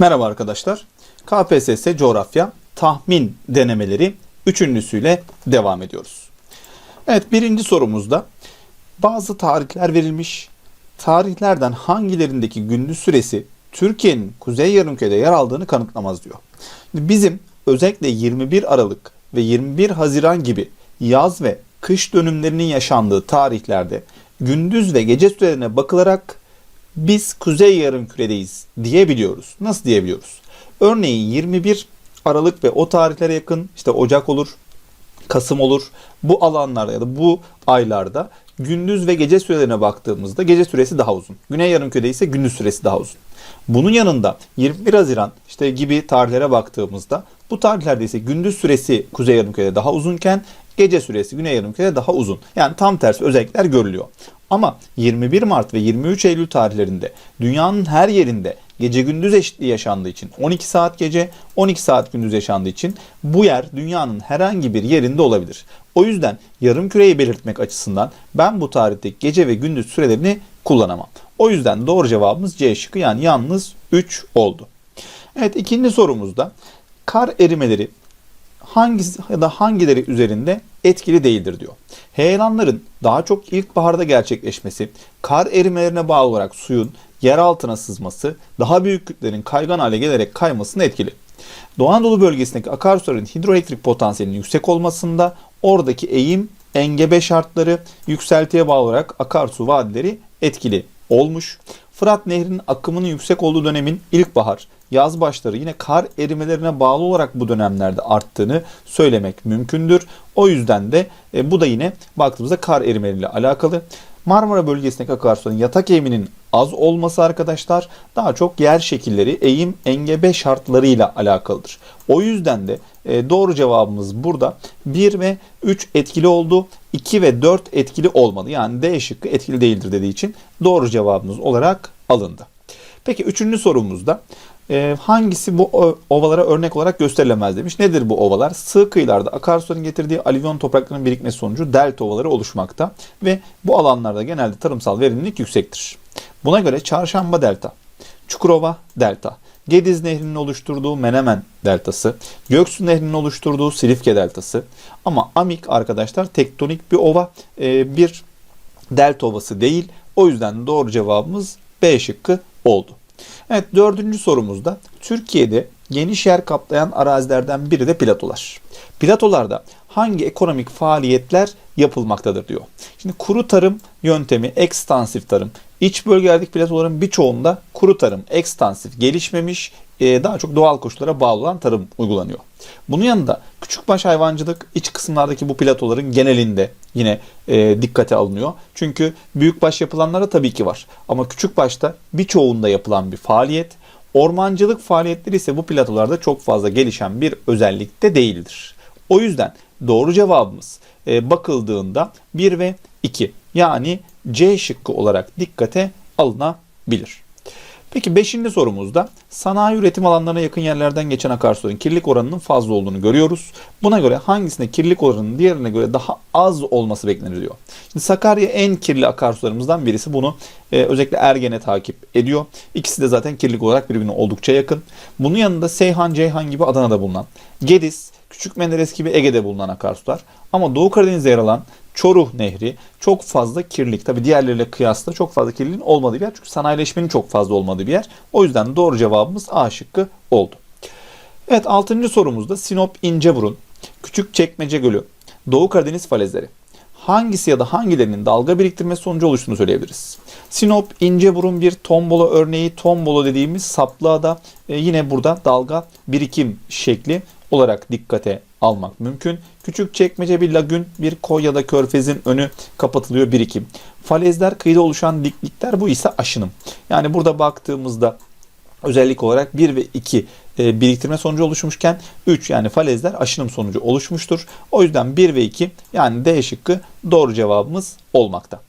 Merhaba arkadaşlar. KPSS coğrafya tahmin denemeleri üçüncüsüyle devam ediyoruz. Evet birinci sorumuzda bazı tarihler verilmiş. Tarihlerden hangilerindeki gündüz süresi Türkiye'nin kuzey yarımkürede yer aldığını kanıtlamaz diyor. Bizim özellikle 21 Aralık ve 21 Haziran gibi yaz ve kış dönümlerinin yaşandığı tarihlerde gündüz ve gece sürelerine bakılarak biz kuzey yarımküredeyiz diyebiliyoruz. Nasıl diyebiliyoruz? Örneğin 21 Aralık ve o tarihlere yakın işte Ocak olur, Kasım olur. Bu alanlarda ya da bu aylarda gündüz ve gece sürelerine baktığımızda gece süresi daha uzun. Güney yarımkürede ise gündüz süresi daha uzun. Bunun yanında 21 Haziran işte gibi tarihlere baktığımızda bu tarihlerde ise gündüz süresi kuzey yarımkürede daha uzunken gece süresi güney yarımkürede daha uzun. Yani tam tersi özellikler görülüyor. Ama 21 Mart ve 23 Eylül tarihlerinde dünyanın her yerinde gece gündüz eşitliği yaşandığı için 12 saat gece 12 saat gündüz yaşandığı için bu yer dünyanın herhangi bir yerinde olabilir. O yüzden yarım küreyi belirtmek açısından ben bu tarihteki gece ve gündüz sürelerini kullanamam. O yüzden doğru cevabımız C şıkkı yani yalnız 3 oldu. Evet ikinci sorumuzda kar erimeleri hangisi ya da hangileri üzerinde etkili değildir diyor. Heyelanların daha çok ilkbaharda gerçekleşmesi, kar erimelerine bağlı olarak suyun yer altına sızması, daha büyük kütlelerin kaygan hale gelerek kaymasına etkili. Doğu Anadolu bölgesindeki akarsuların hidroelektrik potansiyelinin yüksek olmasında oradaki eğim, engebe şartları, yükseltiye bağlı olarak akarsu vadileri etkili olmuş. Fırat Nehri'nin akımının yüksek olduğu dönemin ilkbahar, yaz başları yine kar erimelerine bağlı olarak bu dönemlerde arttığını söylemek mümkündür. O yüzden de e, bu da yine baktığımızda kar erimeleriyle alakalı. Marmara bölgesindeki akarsuların yatak eğiminin az olması arkadaşlar daha çok yer şekilleri eğim engebe şartlarıyla alakalıdır. O yüzden de e, doğru cevabımız burada 1 ve 3 etkili oldu. 2 ve 4 etkili olmadı. Yani D şıkkı etkili değildir dediği için doğru cevabımız olarak alındı. Peki üçüncü sorumuzda e, hangisi bu ovalara örnek olarak gösterilemez demiş. Nedir bu ovalar? Sığ kıyılarda akarsuların getirdiği alüvyon topraklarının birikmesi sonucu delta ovaları oluşmakta ve bu alanlarda genelde tarımsal verimlilik yüksektir. Buna göre Çarşamba Delta, Çukurova Delta, Gediz Nehri'nin oluşturduğu Menemen Deltası, Göksu Nehri'nin oluşturduğu Silifke Deltası ama Amik arkadaşlar tektonik bir ova, e, bir delta ovası değil. O yüzden doğru cevabımız B şıkkı oldu. Evet dördüncü sorumuzda Türkiye'de geniş yer kaplayan arazilerden biri de platolar. Platolarda hangi ekonomik faaliyetler yapılmaktadır diyor. Şimdi kuru tarım yöntemi, ekstansif tarım, iç bölgelerdeki platoların birçoğunda kuru tarım, ekstansif, gelişmemiş, e, daha çok doğal koşullara bağlı olan tarım uygulanıyor. Bunun yanında küçükbaş hayvancılık iç kısımlardaki bu platoların genelinde yine e, dikkate alınıyor. Çünkü büyükbaş yapılanlara tabii ki var. Ama küçükbaşta birçoğunda yapılan bir faaliyet. Ormancılık faaliyetleri ise bu platolarda çok fazla gelişen bir özellikte değildir. O yüzden doğru cevabımız bakıldığında 1 ve 2 yani C şıkkı olarak dikkate alınabilir. Peki 5. sorumuzda sanayi üretim alanlarına yakın yerlerden geçen akarsuların kirlilik oranının fazla olduğunu görüyoruz. Buna göre hangisinde kirlilik oranının diğerine göre daha az olması beklenir diyor. Şimdi Sakarya en kirli akarsularımızdan birisi. Bunu e, özellikle Ergene takip ediyor. İkisi de zaten kirlilik olarak birbirine oldukça yakın. Bunun yanında Seyhan, Ceyhan gibi Adana'da bulunan, Gediz, Küçük Menderes gibi Ege'de bulunan akarsular. Ama Doğu Karadeniz'de yer alan Çoruh Nehri çok fazla kirlilik. Tabi diğerleriyle kıyasla çok fazla kirliliğin olmadığı bir yer. Çünkü sanayileşmenin çok fazla olmadığı bir yer. O yüzden doğru cevabımız A şıkkı oldu. Evet 6. sorumuzda Sinop İnceburun, Küçük Çekmece Gölü, Doğu Karadeniz falezleri. Hangisi ya da hangilerinin dalga biriktirme sonucu oluştuğunu söyleyebiliriz. Sinop, İnceburun bir tombolo örneği. Tombolo dediğimiz saplığa da e, yine burada dalga birikim şekli olarak dikkate almak mümkün. Küçük çekmece bir lagün, bir koy ya da körfezin önü kapatılıyor birikim. Falezler kıyıda oluşan diklikler bu ise aşınım. Yani burada baktığımızda özellik olarak 1 ve 2 e, biriktirme sonucu oluşmuşken 3 yani falezler aşınım sonucu oluşmuştur. O yüzden 1 ve 2 yani D şıkkı doğru cevabımız olmakta.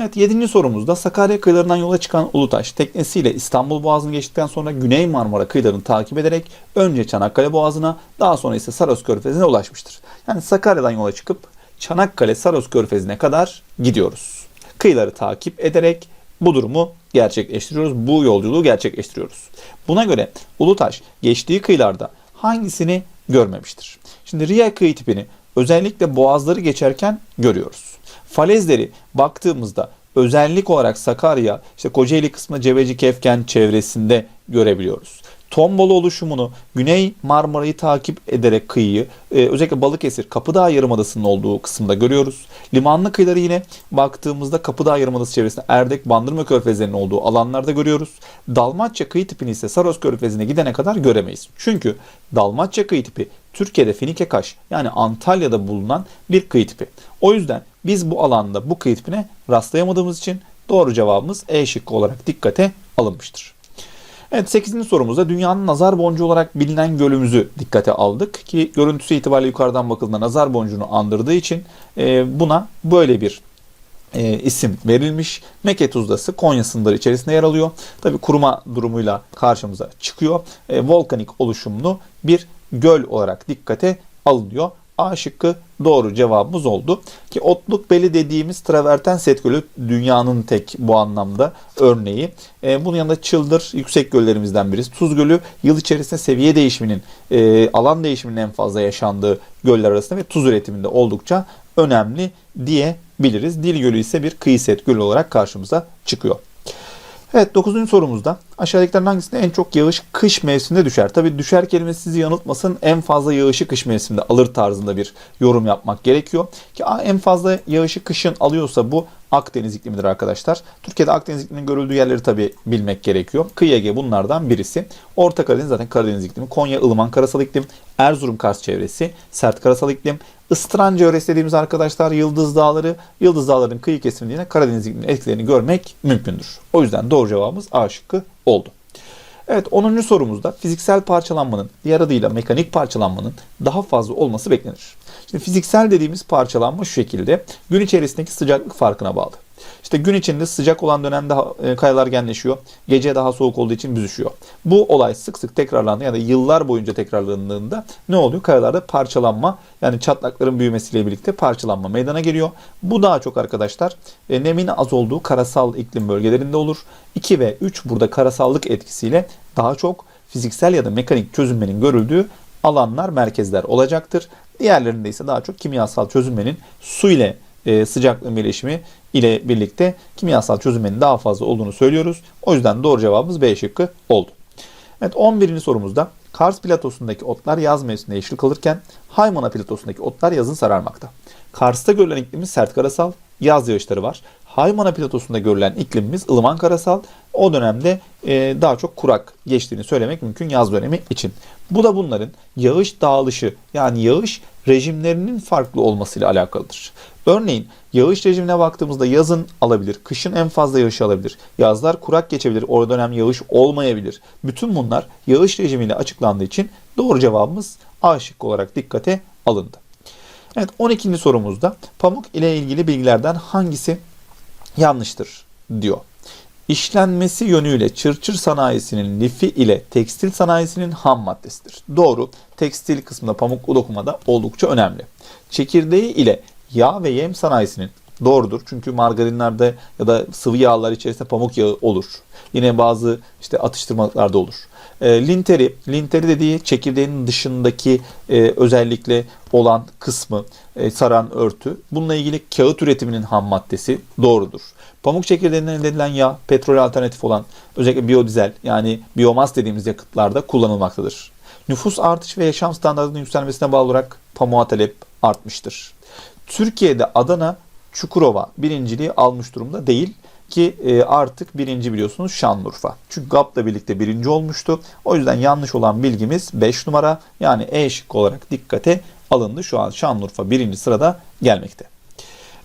Evet 7. sorumuzda Sakarya kıyılarından yola çıkan Ulutaş teknesiyle İstanbul Boğazı'nı geçtikten sonra Güney Marmara kıyılarını takip ederek önce Çanakkale Boğazı'na daha sonra ise Saros Körfezi'ne ulaşmıştır. Yani Sakarya'dan yola çıkıp Çanakkale Saros Körfezi'ne kadar gidiyoruz. Kıyıları takip ederek bu durumu gerçekleştiriyoruz. Bu yolculuğu gerçekleştiriyoruz. Buna göre Ulutaş geçtiği kıyılarda hangisini görmemiştir? Şimdi Riya kıyı tipini özellikle boğazları geçerken görüyoruz. Falezleri baktığımızda özellik olarak Sakarya, işte Kocaeli kısmı Cebeci Kefken çevresinde görebiliyoruz. Tombolu oluşumunu Güney Marmara'yı takip ederek kıyıyı e, özellikle Balıkesir Kapıdağ Yarımadası'nın olduğu kısımda görüyoruz. Limanlı kıyıları yine baktığımızda Kapıdağ Yarımadası çevresinde Erdek, Bandırma Körfezi'nin olduğu alanlarda görüyoruz. Dalmatça kıyı tipini ise Saros Körfezi'ne gidene kadar göremeyiz. Çünkü Dalmatça kıyı tipi Türkiye'de Finike Kaş yani Antalya'da bulunan bir kıyı tipi. O yüzden biz bu alanda bu kıyı tipine rastlayamadığımız için doğru cevabımız E şıkkı olarak dikkate alınmıştır. Evet 8. sorumuzda dünyanın nazar boncuğu olarak bilinen gölümüzü dikkate aldık ki görüntüsü itibariyle yukarıdan bakıldığında nazar boncuğunu andırdığı için e, buna böyle bir e, isim verilmiş. Meke Tuzlası Konya sınırları içerisinde yer alıyor. Tabi kuruma durumuyla karşımıza çıkıyor. E, volkanik oluşumlu bir göl olarak dikkate alınıyor. A şıkkı doğru cevabımız oldu. Ki Otluk Beli dediğimiz traverten set gölü dünyanın tek bu anlamda örneği. E, bunun yanında Çıldır yüksek göllerimizden birisi. Tuz Gölü yıl içerisinde seviye değişiminin, e, alan değişiminin en fazla yaşandığı göller arasında ve tuz üretiminde oldukça önemli diyebiliriz. Dil Gölü ise bir kıyı set gölü olarak karşımıza çıkıyor. Evet 9. sorumuzda aşağıdakilerden hangisinde en çok yağış kış mevsiminde düşer? Tabi düşer kelimesi sizi yanıltmasın en fazla yağışı kış mevsiminde alır tarzında bir yorum yapmak gerekiyor. Ki en fazla yağışı kışın alıyorsa bu Akdeniz iklimidir arkadaşlar. Türkiye'de Akdeniz ikliminin görüldüğü yerleri tabi bilmek gerekiyor. Kıyı Ege bunlardan birisi. Orta Karadeniz zaten Karadeniz iklimi. Konya, Ilıman, karasal iklim. Erzurum, Kars çevresi. Sert karasal iklim. Istranca yöresi arkadaşlar Yıldız Dağları. Yıldız Dağları'nın kıyı kesiminde Karadeniz ikliminin etkilerini görmek mümkündür. O yüzden doğru cevabımız A şıkkı oldu. Evet 10. sorumuzda fiziksel parçalanmanın diğer adıyla mekanik parçalanmanın daha fazla olması beklenir. Şimdi fiziksel dediğimiz parçalanma şu şekilde gün içerisindeki sıcaklık farkına bağlı. İşte gün içinde sıcak olan dönemde e, kayalar genleşiyor. Gece daha soğuk olduğu için büzüşüyor. Bu olay sık sık tekrarlandı ya da yıllar boyunca tekrarlandığında ne oluyor? Kayalarda parçalanma yani çatlakların büyümesiyle birlikte parçalanma meydana geliyor. Bu daha çok arkadaşlar e, nemin az olduğu karasal iklim bölgelerinde olur. 2 ve 3 burada karasallık etkisiyle daha çok fiziksel ya da mekanik çözünmenin görüldüğü alanlar, merkezler olacaktır. Diğerlerinde ise daha çok kimyasal çözünmenin su ile e, sıcaklığın birleşimi ile birlikte kimyasal çözünmenin daha fazla olduğunu söylüyoruz. O yüzden doğru cevabımız B şıkkı oldu. Evet 11. sorumuzda Kars platosundaki otlar yaz mevsiminde yeşil kalırken Haymana platosundaki otlar yazın sararmakta. Kars'ta görülen iklimimiz sert karasal, yaz yağışları var. Haymana platosunda görülen iklimimiz ılıman karasal. O dönemde e, daha çok kurak geçtiğini söylemek mümkün yaz dönemi için. Bu da bunların yağış dağılışı yani yağış rejimlerinin farklı olmasıyla alakalıdır. Örneğin yağış rejimine baktığımızda yazın alabilir, kışın en fazla yağış alabilir. Yazlar kurak geçebilir, o dönem yağış olmayabilir. Bütün bunlar yağış rejimiyle açıklandığı için doğru cevabımız A şıkkı olarak dikkate alındı. Evet 12. sorumuzda pamuk ile ilgili bilgilerden hangisi yanlıştır diyor. İşlenmesi yönüyle çırçır sanayisinin lifi ile tekstil sanayisinin ham maddesidir. Doğru. Tekstil kısmında pamuklu dokumada oldukça önemli. Çekirdeği ile yağ ve yem sanayisinin doğrudur. Çünkü margarinlerde ya da sıvı yağlar içerisinde pamuk yağı olur. Yine bazı işte atıştırmalıklarda olur. E, linteri, linteri dediği çekirdeğin dışındaki e, özellikle olan kısmı e, saran örtü. Bununla ilgili kağıt üretiminin ham maddesi doğrudur. Pamuk çekirdeğinden elde edilen yağ, petrol alternatif olan özellikle biyodizel yani biyomas dediğimiz yakıtlarda kullanılmaktadır. Nüfus artış ve yaşam standartının yükselmesine bağlı olarak pamuğa talep artmıştır. Türkiye'de Adana Çukurova birinciliği almış durumda değil ki e, artık birinci biliyorsunuz Şanlıurfa. Çünkü GAP'la birlikte birinci olmuştu. O yüzden yanlış olan bilgimiz 5 numara yani E şık olarak dikkate alındı. Şu an Şanlıurfa birinci sırada gelmekte.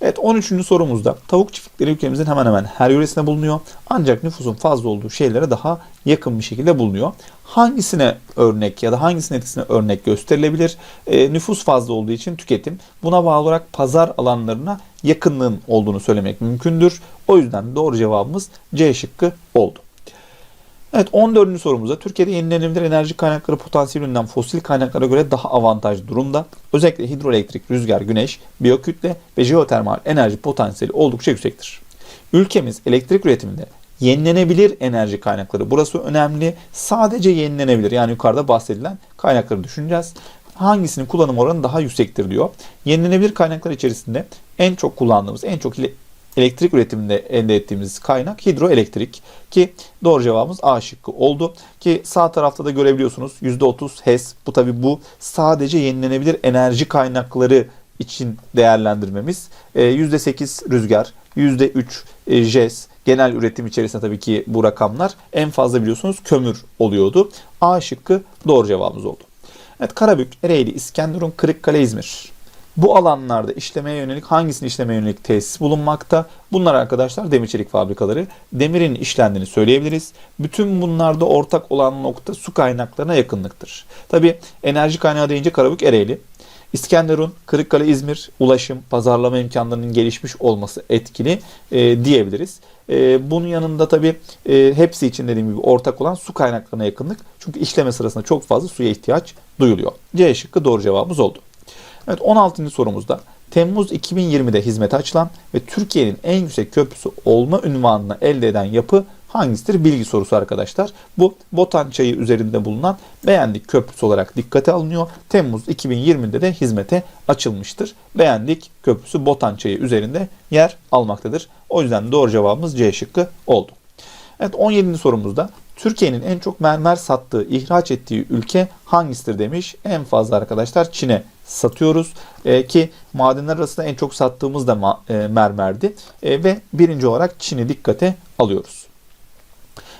Evet 13. sorumuzda tavuk çiftlikleri ülkemizin hemen hemen her yöresinde bulunuyor. Ancak nüfusun fazla olduğu şeylere daha yakın bir şekilde bulunuyor. Hangisine örnek ya da hangisinin etkisine örnek gösterilebilir? E, nüfus fazla olduğu için tüketim. Buna bağlı olarak pazar alanlarına yakınlığın olduğunu söylemek mümkündür. O yüzden doğru cevabımız C şıkkı oldu. Evet 14. sorumuzda Türkiye'de yenilenebilir enerji kaynakları potansiyelinden fosil kaynaklara göre daha avantajlı durumda. Özellikle hidroelektrik, rüzgar, güneş, biyokütle ve jeotermal enerji potansiyeli oldukça yüksektir. ülkemiz elektrik üretiminde yenilenebilir enerji kaynakları. Burası önemli. Sadece yenilenebilir. Yani yukarıda bahsedilen kaynakları düşüneceğiz. Hangisinin kullanım oranı daha yüksektir diyor. Yenilenebilir kaynaklar içerisinde en çok kullandığımız, en çok elektrik üretiminde elde ettiğimiz kaynak hidroelektrik ki doğru cevabımız A şıkkı oldu ki sağ tarafta da görebiliyorsunuz %30 HES bu tabi bu sadece yenilenebilir enerji kaynakları için değerlendirmemiz Ee, %8 rüzgar %3 e, JES genel üretim içerisinde tabii ki bu rakamlar en fazla biliyorsunuz kömür oluyordu. A şıkkı doğru cevabımız oldu. Evet Karabük, Ereğli, İskenderun, Kırıkkale, İzmir. Bu alanlarda işlemeye yönelik hangisinin işlemeye yönelik tesis bulunmakta? Bunlar arkadaşlar demir çelik fabrikaları. Demirin işlendiğini söyleyebiliriz. Bütün bunlarda ortak olan nokta su kaynaklarına yakınlıktır. Tabi enerji kaynağı deyince Karabük, Ereğli. İskenderun, Kırıkkale, İzmir ulaşım, pazarlama imkanlarının gelişmiş olması etkili e, diyebiliriz. E, bunun yanında tabii e, hepsi için dediğim gibi ortak olan su kaynaklarına yakınlık. Çünkü işleme sırasında çok fazla suya ihtiyaç duyuluyor. C şıkkı doğru cevabımız oldu. Evet 16. sorumuzda Temmuz 2020'de hizmete açılan ve Türkiye'nin en yüksek köprüsü olma ünvanını elde eden yapı hangisidir? Bilgi sorusu arkadaşlar. Bu Botan Çayı üzerinde bulunan Beğendik Köprüsü olarak dikkate alınıyor. Temmuz 2020'de de hizmete açılmıştır. Beğendik Köprüsü Botan Çayı üzerinde yer almaktadır. O yüzden doğru cevabımız C şıkkı oldu. Evet 17. sorumuzda Türkiye'nin en çok mermer sattığı, ihraç ettiği ülke hangisidir demiş. En fazla arkadaşlar Çin'e satıyoruz Ee, ki madenler arasında en çok sattığımız da ma- e, mermerdi Ee, ve birinci olarak Çin'i dikkate alıyoruz.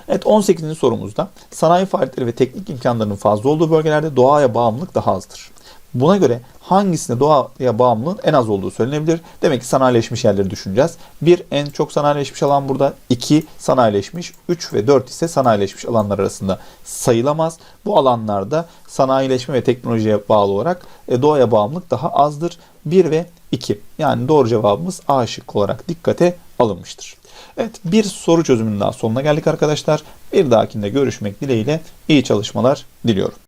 Evet 18. sorumuzda sanayi faaliyetleri ve teknik imkanlarının fazla olduğu bölgelerde doğaya bağımlılık daha azdır. Buna göre hangisinde doğaya bağımlılığın en az olduğu söylenebilir? Demek ki sanayileşmiş yerleri düşüneceğiz. Bir en çok sanayileşmiş alan burada. 2 sanayileşmiş. 3 ve 4 ise sanayileşmiş alanlar arasında sayılamaz. Bu alanlarda sanayileşme ve teknolojiye bağlı olarak e, doğaya bağımlılık daha azdır. 1 ve 2. Yani doğru cevabımız A şıkkı olarak dikkate alınmıştır. Evet bir soru çözümünün daha sonuna geldik arkadaşlar. Bir dahakinde görüşmek dileğiyle iyi çalışmalar diliyorum.